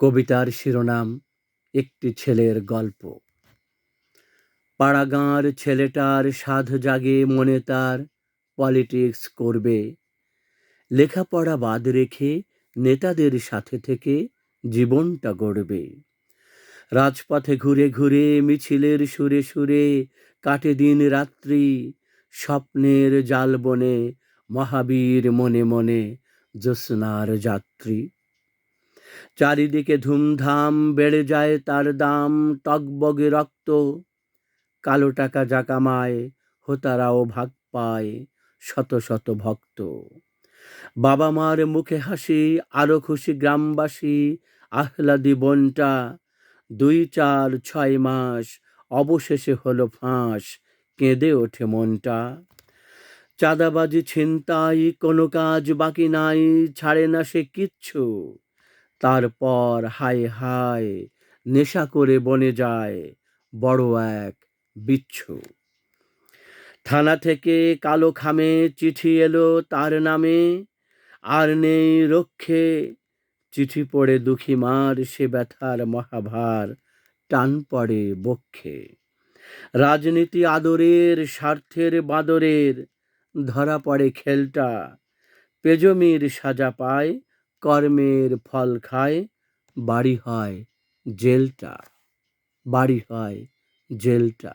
কবিতার শিরোনাম, একটি ছেলের গল্প। পাড়াগাঁর ছেলেটার সাধ জাগে মনে তার, পলিটিক্স করবে। লেখাপড়া বাদ রেখে নেতাদের সাথে থেকে জীবনটা গড়বে। রাজপথে ঘুরে ঘুরে মিছিলের সুরে সুরে কাটে দিন রাত্রি, স্বপ্নের জাল বনে মহাবীর মনে মনে জ্যোৎস্নার যাত্রী। চারিদিকে ধুমধাম বেড়ে যায় তার দাম, টকবগে রক্ত। কালো টাকা যা কামায়, হোতারাও ভাগ পায় শত শত ভক্ত। বাবা মার মুখে হাসি, আরও খুশি গ্রামবাসী, আহ্লাদি বনটা। দুই চার ছয় মাস, অবশেষে হলো ফাঁস, কেঁদে ওঠে মনটা। চাঁদাবাজি ছিনতাই, কোনো কাজ বাকি নাই, ছাড়ে না সে কিচ্ছু। তারপর হায় হায় নেশা করে বনে যায় বড় এক বিচ্ছু। থানা থেকে কালো খামে চিঠি এলো তার নামে, আর নেই রক্ষে। চিঠি পড়ে দুঃখী মার, সে ব্যথার মহাভার টান পড়ে বক্ষে। রাজনীতি আদরের, স্বার্থের বাদরের, ধরা পড়ে খেলটা, পেজমির সাজা পায় কর্মের ফল খায় বাড়ি হয় জেলটা। বাড়ি হয় জেলটা।